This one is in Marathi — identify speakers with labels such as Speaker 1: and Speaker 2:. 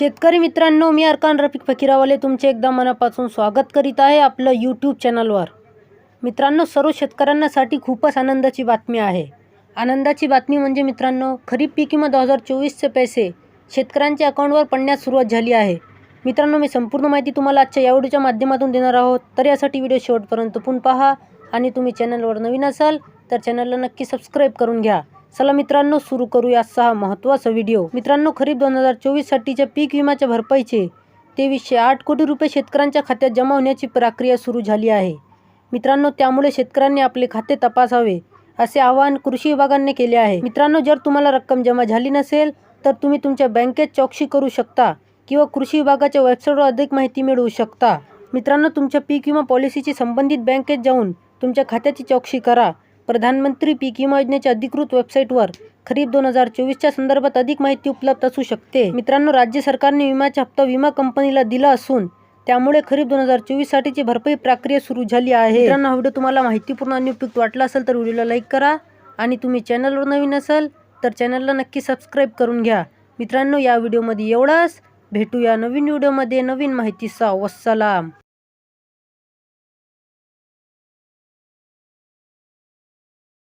Speaker 1: शेतकरी मित्रांनो मी अरकान रफिक फकीरावाले तुमचे एकदा मनापासून स्वागत करीत आहे आपलं यूट्यूब चॅनलवर मित्रांनो सर्व शेतकऱ्यांसाठी खूपच आनंदाची बातमी आहे. आनंदाची बातमी म्हणजे मित्रांनो खरीप पीक किंवा दोन हजार चोवीसचे पैसे शेतकऱ्यांच्या अकाउंटवर पडण्यास सुरुवात झाली आहे. मित्रांनो मी संपूर्ण माहिती तुम्हाला आजच्या या व्हिडिओच्या माध्यमातून देणार आहोत. तर यासाठी व्हिडिओ शेवटपर्यंत पण पहा आणि तुम्ही चॅनलवर नवीन असाल तर चॅनलला नक्की सबस्क्राईब करून घ्या. चला मित्रांनो सुरू करूया सहा हा महत्त्वाचा व्हिडिओ. मित्रांनो खरीप दोन हजार चोवीससाठीच्या पीक विम्याच्या भरपाईचे तेवीसशे आठ कोटी रुपये शेतकऱ्यांच्या खात्यात जमा होण्याची प्रक्रिया सुरू झाली आहे. मित्रांनो त्यामुळे शेतकऱ्यांनी आपले खाते तपासावे असे आवाहन कृषी विभागाने केले आहे. मित्रांनो जर तुम्हाला रक्कम जमा झाली नसेल तर तुम्ही तुमच्या बँकेत चौकशी करू शकता किंवा कृषी विभागाच्या वेबसाईटवर अधिक माहिती मिळवू शकता. मित्रांनो तुमच्या पीक विमा पॉलिसीची संबंधित बँकेत जाऊन तुमच्या खात्याची चौकशी करा. प्रधानमंत्री पीक विमा योजनेच्या अधिकृत वेबसाईटवर खरीप दोन हजार चोवीसच्या संदर्भात अधिक माहिती उपलब्ध असू शकते. मित्रांनो राज्य सरकारने विम्याचा हप्ता विमा कंपनीला दिला असून त्यामुळे खरीप दोन हजार चोवीस साठीची भरपाई प्रक्रिया सुरू झाली आहे. मित्रांनो हा व्हिडिओ तुम्हाला माहितीपूर्ण आणि उपयुक्त वाटला असेल तर व्हिडिओला लाईक करा आणि तुम्ही चॅनलवर नवीन असाल तर चॅनलला नक्की सबस्क्राईब करून घ्या. मित्रांनो या व्हिडिओमध्ये एवढंच. भेटूया नवीन व्हिडिओमध्ये. नवीन माहितीचा वसलाम